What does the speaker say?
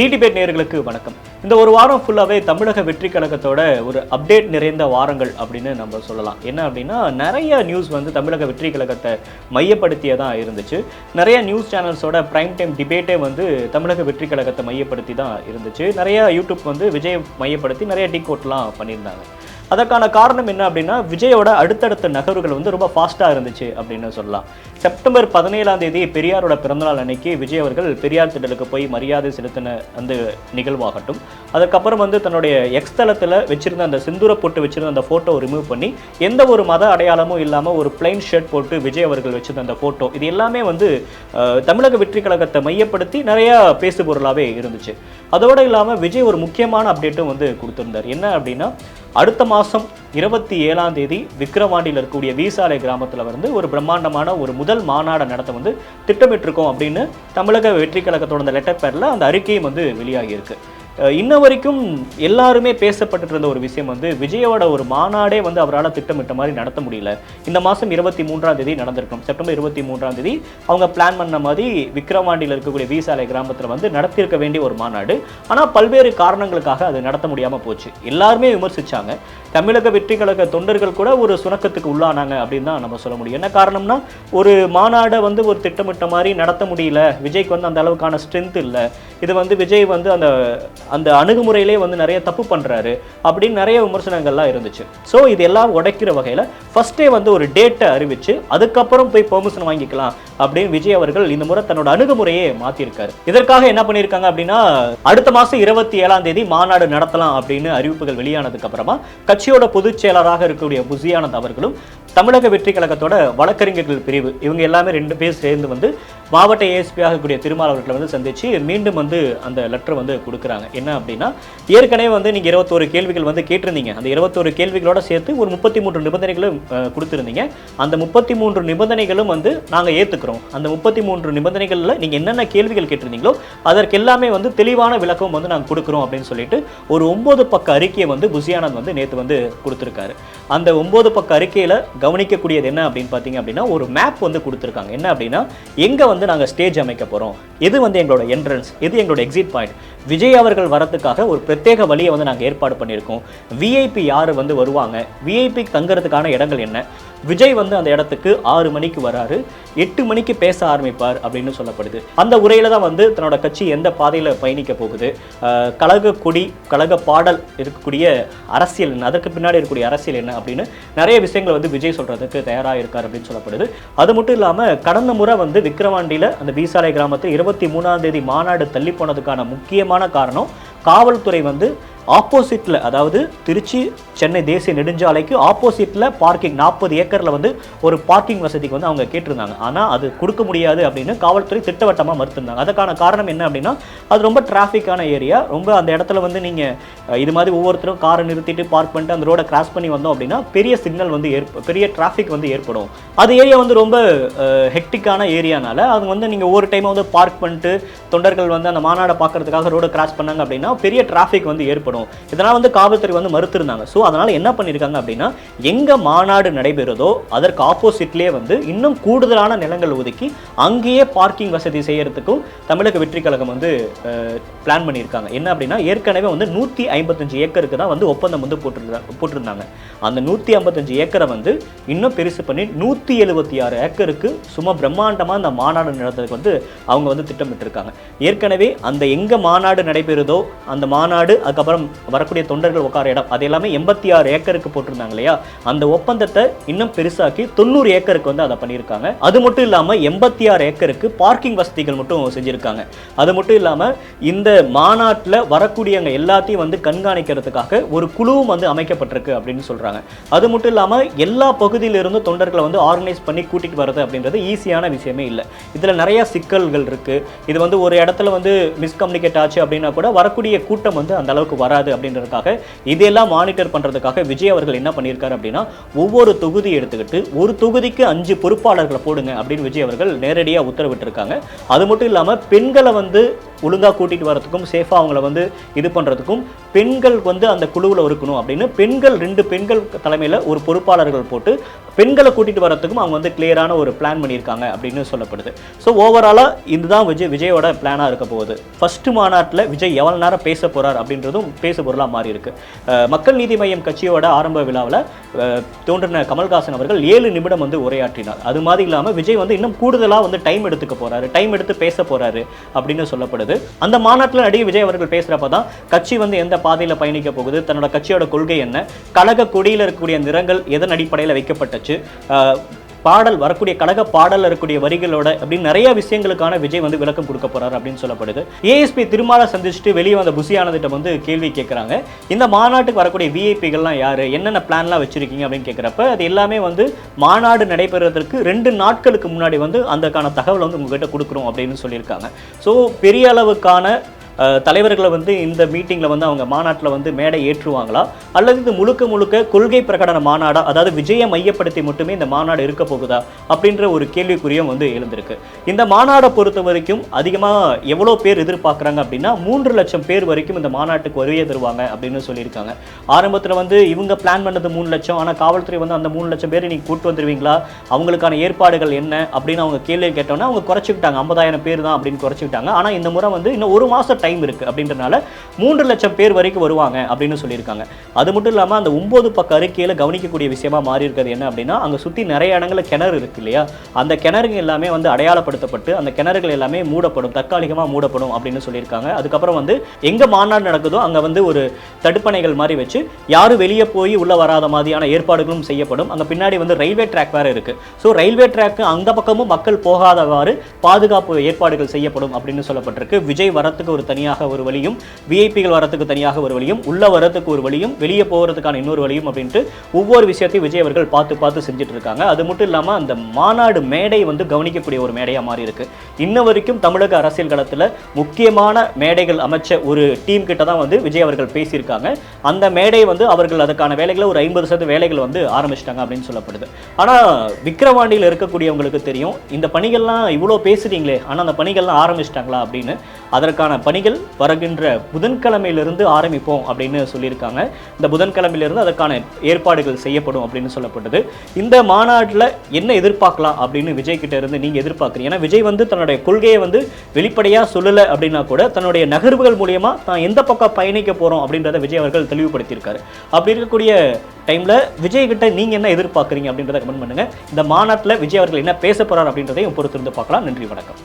டிடிபேட் debate வணக்கம். இந்த ஒரு வாரம் ஃபுல்லாகவே தமிழக வெற்றி கழகத்தோட ஒரு அப்டேட் நிறைந்த வாரங்கள் அப்படின்னு நம்ம சொல்லலாம். என்ன அப்படின்னா நிறைய நியூஸ் வந்து தமிழக வெற்றி கழகத்தை மையப்படுத்தியதான் இருந்துச்சு. நிறைய நியூஸ் சேனல்ஸோட ப்ரைம் டைம் டிபேட்டே வந்து தமிழக வெற்றி கழகத்தை மையப்படுத்தி தான் இருந்துச்சு. நிறைய யூடியூப் வந்து விஜய் மையப்படுத்தி நிறைய டீ கோட்லாம் பண்ணியிருந்தாங்க. அதற்கான காரணம் என்ன அப்படின்னா விஜயோட அடுத்தடுத்த நகர்வுகள் வந்து ரொம்ப ஃபாஸ்ட்டாக இருந்துச்சு அப்படின்னு சொல்லலாம். செப்டம்பர் பதினேழாம் தேதி பெரியாரோட பிறந்தநாள் அன்னைக்கு விஜய் அவர்கள் பெரியார் திடலுக்கு போய் மரியாதை செலுத்தின அந்த நிகழ்வாகட்டும். அதுக்கப்புறம் வந்து தன்னுடைய எக்ஸ் தளத்தில் வச்சிருந்த அந்த சிந்துர போட்டு வச்சிருந்த அந்த ஃபோட்டோ ரிமூவ் பண்ணி எந்த ஒரு மத அடையாளமும் இல்லாமல் ஒரு பிளைன் ஷர்ட் போட்டு விஜய் அவர்கள் வச்சிருந்த அந்த ஃபோட்டோ இது எல்லாமே வந்து தமிழக வெற்றி கழகத்தை மையப்படுத்தி நிறையா பேசு பொருளாகவே இருந்துச்சு. அதோடு இல்லாமல் விஜய் ஒரு முக்கியமான அப்டேட்டும் வந்து கொடுத்துருந்தார். என்ன அப்படின்னா அடுத்த மாதம் இருபத்தி ஏழாம் தேதி விக்கிரவாண்டியில் இருக்கக்கூடிய வீசாலை கிராமத்தில் வந்து ஒரு பிரம்மாண்டமான ஒரு முதல் மாநாடை நடத்த வந்து திட்டமிட்டிருக்கோம் அப்படின்னு தமிழக வெற்றி கழகத்தோட அந்த லெட்டர் பேரில் அந்த அறிக்கையும் வந்து வெளியாகியிருக்கு. இன்ன வரைக்கும் எல்லாருமே பேசப்பட்டுட்டு இருந்த ஒரு விஷயம் வந்து விஜயோட ஒரு மாநாடே வந்து அவரால் திட்டமிட்ட மாதிரி நடத்த முடியல. இந்த மாதம் இருபத்தி மூன்றாம் தேதி நடந்திருக்கும். செப்டம்பர் இருபத்தி மூன்றாம் தேதி அவங்க பிளான் பண்ண மாதிரி விக்ரவாண்டியில் இருக்கக்கூடிய வீசாலை கிராமத்தில் வந்து நடத்தியிருக்க வேண்டிய ஒரு மாநாடு. ஆனால் பல்வேறு காரணங்களுக்காக அது நடத்த முடியாமல் போச்சு. எல்லாருமே விமர்சிச்சாங்க. தமிழக வெற்றி கழக தொண்டர்கள் கூட ஒரு சுணக்கத்துக்கு உள்ளானாங்க அப்படின்னு தான் நம்ம சொல்ல முடியும். என்ன காரணம்னா ஒரு மாநாடை வந்து ஒரு திட்டமிட்ட மாதிரி நடத்த முடியல. விஜய்க்கு வந்து அந்த அளவுக்கான ஸ்ட்ரென்த் இல்லை. இது வந்து விஜய் வந்து அந்த அந்த அணுகுமுறையிலே வந்து நிறைய தப்பு பண்ணுறாரு அப்படின்னு நிறைய விமர்சனங்கள்லாம் இருந்துச்சு. ஸோ இது எல்லாம் உடைக்கிற வகையில் ஃபர்ஸ்டே வந்து ஒரு டேட்டை அறிவிச்சு அதுக்கப்புறம் போய் பெர்மிஷன் வாங்கிக்கலாம் அப்படின்னு விஜய் அவர்கள் இந்த முறை தன்னோட அணுகுமுறையே மாற்றிருக்காரு இதற்காக என்ன பண்ணியிருக்காங்க அப்படின்னா அடுத்த மாதம் இருபத்தி ஏழாம் தேதி மாநாடு நடத்தலாம் அப்படின்னு அறிவிப்புகள் வெளியானதுக்கு அப்புறமா கட்சியோட பொதுச் செயலராக இருக்கக்கூடிய புசியானந்த் அவர்களும் தமிழக வெற்றி கழகத்தோட வழக்கறிஞர்கள் பிரிவு இவங்க எல்லாமே ரெண்டு பேர் சேர்ந்து வந்து மாவட்ட ஏஎஸ்பி ஆகக்கூடிய திருமால் அவர்களை வந்து சந்திச்சு மீண்டும் வந்து அந்த லெட்டர் வந்து கொடுக்குறாங்க. என்ன அப்படின்னா ஏற்கனவே வந்து நீங்கள் இருபத்தோரு கேள்விகள் வந்து கேட்டிருந்தீங்க. அந்த இருபத்தோரு கேள்விகளோட சேர்த்து ஒரு முப்பத்தி மூன்று நிபந்தனைகளும் கொடுத்துருந்தீங்க. அந்த முப்பத்தி மூன்று நிபந்தனைகளும் வந்து நாங்கள் ஏற்றுக்கிறோம் அந்த முப்பத்தி மூன்று நிபந்தனைகளில் நீங்கள் என்னென்ன கேள்விகள் கேட்டிருந்தீங்களோ அதற்கு எல்லாமே வந்து தெளிவான விளக்கம் வந்து நாங்கள் கொடுக்குறோம் அப்படின்னு சொல்லிட்டு ஒரு ஒம்பது பக்க அறிக்கையை வந்து புசியானந்த் வந்து நேற்று வந்து கொடுத்துருக்காரு. அந்த ஒம்பது பக்க அறிக்கையில் கவனிக்கக்கூடியது என்ன அப்படின்னு பார்த்தீங்க அப்படின்னா ஒரு மேப் வந்து கொடுத்துருக்காங்க. என்ன அப்படின்னா எங்கே வந்து நாங்கள் ஸ்டேஜ் அமைக்க போகிறோம் எது வந்து எங்களோட என்ட்ரன்ஸ் எது எங்களோட எக்ஸிட் பாயிண்ட் விஜய் அவர்கள் வரத்துக்காக ஒரு பிரத்யேக வழியை வந்து நாங்கள் ஏற்பாடு பண்ணியிருக்கோம். விஐபி யார் வந்து வருவாங்க? விஐபி தங்குறதுக்கான இடங்கள் என்ன? விஜய் வந்து அந்த இடத்துக்கு ஆறு மணிக்கு வராரு. எட்டு மணிக்கு பேச ஆரம்பிப்பார் அப்படின்னு சொல்லப்படுது. அந்த உரையில தான் வந்து தன்னோட கட்சி எந்த பாதையில் பயணிக்க போகுது. கழக கொடி கழக பாடல் இருக்கக்கூடிய அரசியல் என்ன? அதற்கு பின்னாடி இருக்கக்கூடிய அரசியல் என்ன அப்படின்னு நிறைய விஷயங்கள் வந்து விஜய் சொல்றதுக்கு தயாராக இருக்கார் அப்படின்னு சொல்லப்படுது. அது மட்டும் இல்லாமல் கடந்த முறை வந்து விக்ரவாண்டியில் அந்த பீசாலை கிராமத்தில் இருபத்தி மூணாம் தேதி மாநாடு தள்ளி போனதுக்கான முக்கியமான காரணம் காவல்துறை வந்து ஆப்போசிட்டில் அதாவது திருச்சி சென்னை தேசிய நெடுஞ்சாலைக்கு ஆப்போசிட்டில் பார்க்கிங் நாற்பது ஏக்கரில் வந்து ஒரு பார்க்கிங் வசதிக்கு வந்து அவங்க கேட்டிருந்தாங்க. ஆனால் அது கொடுக்க முடியாது அப்படின்னு காவல்துறை திட்டவட்டமாக மறுத்திருந்தாங்க. அதுக்கான காரணம் என்ன அப்படின்னா அது ரொம்ப டிராஃபிக்கான ஏரியா ரொம்ப அந்த இடத்துல வந்து நீங்கள் இது மாதிரி ஒவ்வொருத்தரும் காரை நிறுத்திட்டு பார்க் பண்ணிட்டு அந்த ரோடை கிராஸ் பண்ணி வந்தோம் அப்படின்னா பெரிய சிக்னல் வந்து ஏற்ப பெரிய டிராஃபிக் வந்து ஏற்படும். அது ஏரியா வந்து ரொம்ப ஹெக்டிக்கான ஏரியானால அது வந்து நீங்கள் ஒவ்வொரு டைமும் வந்து பார்க் பண்ணிட்டு தொண்டர்கள் வந்து அந்த மாநாடை பார்க்கறதுக்காக ரோடை கிராஸ் பண்ணாங்க அப்படின்னா பெரிய டிராஃபிக் வந்து ஏற்படும். இதனால் வந்து காவல்துறை வந்து மறுத்திருந்தாங்க. ஸோ அதனால் என்ன பண்ணியிருக்காங்க அப்படின்னா எங்கே மாநாடு நடைபெறுதோ அதற்கு ஆப்போசிட்லேயே வந்து இன்னும் கூடுதலான நிலங்கள் ஒதுக்கி அங்கேயே பார்க்கிங் வசதி செய்யறதுக்கும் தமிழக வெற்றி கழகம் வந்து பிளான் பண்ணியிருக்காங்க. என்ன அப்படின்னா ஏற்கனவே வந்து நூற்றி ஐம்பத்தஞ்சு ஏக்கருக்கு தான் வந்து ஒப்பந்தம் வந்து போட்டிருந்தாங்க போட்டிருந்தாங்க. அந்த நூற்றி ஐம்பத்தஞ்சு ஏக்கரை வந்து இன்னும் பெருசு பண்ணி நூற்றி எழுபத்தி ஆறு ஏக்கருக்கு சும்மா பிரம்மாண்டமாக அந்த மாநாடு நடத்துறதுக்கு வந்து அவங்க வந்து திட்டமிட்டிருக்காங்க. ஏற்கனவே அந்த எங்கே மாநாடு நடைபெறுதோ அந்த மாநாடு அதுக்கப்புறம் வரக்கூடிய தொண்டர்கள் உட்கார இடம் அது எல்லாமே எண்பத்தி ஆறு ஏக்கருக்கு போட்டிருந்தாங்க இல்லையா? அந்த ஒப்பந்தத்தை இன்னும் பெருசாக்கி தொண்ணூறு ஏக்கருக்கு வந்து அதை பண்ணியிருக்காங்க. அது மட்டும் இல்லாமல் எண்பத்தி ஆறு ஏக்கருக்கு பார்க்கிங் வசதிகள் மட்டும் செஞ்சுருக்காங்க. அது மட்டும் இல்லாமல் இந்த மாநாட்டில் வரக்கூடியவங்க எல்லாத்தையும் வந்து கண்காணிக்கிறதுக்காக ஒரு குழுவும் வந்து அமைக்கப்பட்டிருக்கு அப்படின்னு சொல்கிறாங்க அது மட்டும் இல்லாமல் எல்லா பகுதியிலிருந்து தொண்டர்களை வந்து ஆர்கனைஸ் பண்ணி கூட்டிகிட்டு வர்றது அப்படின்றது ஈஸியான விஷயமே இல்லை. இதில் நிறைய சிக்கல்கள் இருக்குது இது வந்து ஒரு இடத்துல வந்து மிஸ்கம்யூனிகேட் ஆச்சு அப்படின்னா கூட வரக்கூடிய கூட்டம் வந்து அந்த அளவுக்கு வர வராது அப்படின்றதுக்காக இதையெல்லாம் மானிட்டர் பண்ணுறதுக்காக விஜய் அவர்கள் என்ன பண்ணியிருக்காரு அப்படின்னா ஒவ்வொரு தொகுதி எடுத்துக்கிட்டு ஒரு தொகுதிக்கு அஞ்சு பொறுப்பாளர்களை போடுங்க அப்படின்னு விஜய் அவர்கள் நேரடியாக உத்தரவிட்டிருக்காங்க. அது மட்டும் இல்லாமல் பெண்களை வந்து ஒழுங்காக கூட்டிகிட்டு வரதுக்கும் சேஃபாக அவங்கள வந்து இது பண்ணுறதுக்கும் பெண்கள் வந்து அந்த குழுவில் இருக்கணும் அப்படின்னு பெண்கள் ரெண்டு பெண்கள் தலைமையில் ஒரு பொறுப்பாளர்கள் போட்டு பெண்களை கூட்டிகிட்டு வரதுக்கும் அவங்க வந்து கிளியரான ஒரு பிளான் பண்ணியிருக்காங்க அப்படின்னு சொல்லப்படுது. ஸோ ஓவராலாக இதுதான் விஜய் விஜயோட பிளானாக இருக்க போகுது. ஃபஸ்ட்டு மாநாட்டில் விஜய் எவ்வளோ நேரம் பேச போகிறார் அப்படின்றதும் பேச பொருளாக மாறி இருக்கு மக்கள் நீதி மையம் கட்சியோட ஆரம்ப விழாவில் தோன்றின கமல்ஹாசன் அவர்கள் ஏழு நிமிடம் வந்து உரையாற்றினார். அது மாதிரி இல்லாமல் விஜய் வந்து இன்னும் கூடுதலாக வந்து டைம் எடுத்துக்க போறாரு டைம் எடுத்து பேச போறாரு அப்படின்னு சொல்லப்படுது. அந்த மாநாட்டில் நடிகை விஜய் அவர்கள் பேசுகிறப்ப தான் கட்சி வந்து எந்த பாதையில் பயணிக்க போகுது தன்னோட கட்சியோட கொள்கை என்ன கழக கொடியில் இருக்கக்கூடிய நிறங்கள் எதன் அடிப்படையில் வைக்கப்பட்டுச்சு பாடல் வரக்கூடிய கழக பாடல் இருக்கக்கூடிய வரிகளோட அப்படின்னு நிறைய விஷயங்களுக்கான விஜய் வந்து விளக்கம் கொடுக்க போறாரு அப்படின்னு சொல்லப்படுது. ஏஎஸ்பி திருமாலை சந்திச்சுட்டு வெளியே வந்த புசியானதிட்ட வந்து கேள்வி கேட்குறாங்க இந்த மாநாட்டுக்கு வரக்கூடிய விஐபிகள்லாம் யார்? என்னென்ன பிளான்லாம் வச்சிருக்கீங்க அப்படின்னு கேட்குறப்ப அது எல்லாமே வந்து மாநாடு நடைபெறுவதற்கு ரெண்டு நாட்களுக்கு முன்னாடி வந்து அந்தக்கான தகவல் வந்து உங்ககிட்ட கொடுக்குறோம் அப்படின்னு சொல்லியிருக்காங்க. ஸோ பெரிய அளவுக்கான தலைவர்களை வந்து இந்த மீட்டிங்கில் வந்து அவங்க மாநாட்டில் வந்து மேடை ஏற்றுவாங்களா? அல்லது இது முழுக்க முழுக்க கொள்கை பிரகடன மாநாடா? அதாவது விஜயை மையப்படுத்தி மட்டுமே இந்த மாநாடு இருக்க போகுதா? அப்படின்ற ஒரு கேள்விக்குறியும் வந்து எழுந்திருக்கு. இந்த மாநாடை பொறுத்த வரைக்கும் அதிகமாக எவ்வளோ பேர் எதிர்பார்க்குறாங்க அப்படின்னா மூன்று லட்சம் பேர் வரைக்கும் இந்த மாநாட்டுக்கு வருகை தருவாங்க அப்படின்னு சொல்லியிருக்காங்க. ஆரம்பத்தில் வந்து இவங்க பிளான் பண்ணது மூணு லட்சம் ஆனால் காவல்துறை வந்து அந்த மூணு லட்சம் பேர் நீங்கள் கூட்டு வந்துருவீங்களா? அவங்களுக்கான ஏற்பாடுகள் என்ன? அப்படின்னு அவங்க கேள்வி கேட்டோன்னா அவங்க குறைச்சிக்கிட்டாங்க. ஐம்பதாயிரம் பேர் தான் அப்படின்னு குறைச்சிக்கிட்டாங்க. ஆனால் இந்த முறை வந்து இன்னும் ஒரு மாதம் டைம் டைம் இருக்குது அப்படின்றனால மூன்று லட்சம் பேர் வரைக்கும் வருவாங்க அப்படின்னு சொல்லியிருக்காங்க. அது மட்டும் இல்லாமல் அந்த ஒம்பது பக்க அறிக்கையில் கவனிக்கக்கூடிய விஷயமா மாறி இருக்கிறது என்ன அப்படின்னா அங்கே சுற்றி நிறைய இடங்களில் கிணறு இருக்கு இல்லையா? அந்த கிணறுங்க எல்லாமே வந்து அடையாளப்படுத்தப்பட்டு அந்த கிணறுகள் எல்லாமே மூடப்படும் தற்காலிகமாக மூடப்படும் அப்படின்னு சொல்லியிருக்காங்க. அதுக்கப்புறம் வந்து எங்கே மாநாடு நடக்குதோ அங்கே வந்து ஒரு தடுப்பணைகள் மாதிரி வச்சு யாரும் வெளியே போய் உள்ளே வராத மாதிரியான ஏற்பாடுகளும் செய்யப்படும். அங்கே பின்னாடி வந்து ரயில்வே ட்ராக் வேறு இருக்குது ஸோ ரயில்வே ட்ராக்கு அந்த பக்கமும் மக்கள் போகாதவாறு பாதுகாப்பு ஏற்பாடுகள் செய்யப்படும் அப்படின்னு சொல்லப்பட்டிருக்கு. விஜய் வரத்துக்கு ஒரு தனியாக ஒரு வழியும் விஐபிகள் வரத்துக்கு தனியாக ஒரு வழியும் உள்ள வரத்துக்கு ஒரு வழியும் வெளியே போகிறதுக்கான இன்னொரு வழியும் அப்படின்ட்டு ஒவ்வொரு விஷயத்தையும் விஜய் அவர்கள் பார்த்து பார்த்து செஞ்சுட்டு இருக்காங்க. அது மட்டும் இல்லாமல் அந்த மாநாடு மேடை வந்து கவனிக்கக்கூடிய ஒரு மேடையாக மாறி இருக்கு. இன்ன வரைக்கும் தமிழக அரசியல் களத்தில் முக்கியமான மேடைகள் அமைச்ச ஒரு டீம் கிட்ட தான் வந்து விஜய் அவர்கள் பேசியிருக்காங்க. அந்த மேடை வந்து அவர்கள் அதுக்கான வேலைகளை ஒரு ஐம்பது சதவீத வேலைகள் வந்து ஆரம்பிச்சிட்டாங்க அப்படின்னு சொல்லப்படுது. ஆனால் விக்கிரவாண்டியில் இருக்கக்கூடியவங்களுக்கு தெரியும் இந்த பணிகள்லாம் இவ்வளோ பேசுறீங்களே ஆனால் அந்த பணிகள்லாம் ஆரம்பிச்சிட்டாங்களா அப்படின்னு. அதற்கான பணிகள் வருகின்ற புதன்கிழமையிலிருந்து ஆரம்பிப்போம் அப்படின்னு சொல்லியிருக்காங்க. இந்த புதன்கிழமையிலிருந்து அதற்கான ஏற்பாடுகள் செய்யப்படும் அப்படின்னு சொல்லப்பட்டது. இந்த மாநாட்டில் என்ன எதிர்பார்க்கலாம் அப்படின்னு விஜய் கிட்ட இருந்து நீங்கள் எதிர்பார்க்குறீங்க? ஏன்னா விஜய் வந்து தன்னுடைய கொள்கையை வந்து வெளிப்படையாக சொல்லலை அப்படின்னா கூட தன்னுடைய நகர்வுகள் மூலியமாக தான் எந்த பக்கம் பயணிக்க போகிறோம் அப்படின்றத விஜய் அவர்கள் தெளிவுபடுத்தியிருக்காரு. அப்படி இருக்கக்கூடிய டைமில் விஜய் கிட்ட நீங்கள் என்ன எதிர்பார்க்குறீங்க அப்படின்றத கமெண்ட் பண்ணுங்கள் இந்த மாநாட்டில் விஜய் அவர்கள் என்ன பேச போகிறார் அப்படின்றதையும் பொறுத்திருந்து பார்க்கலாம். நன்றி வணக்கம்.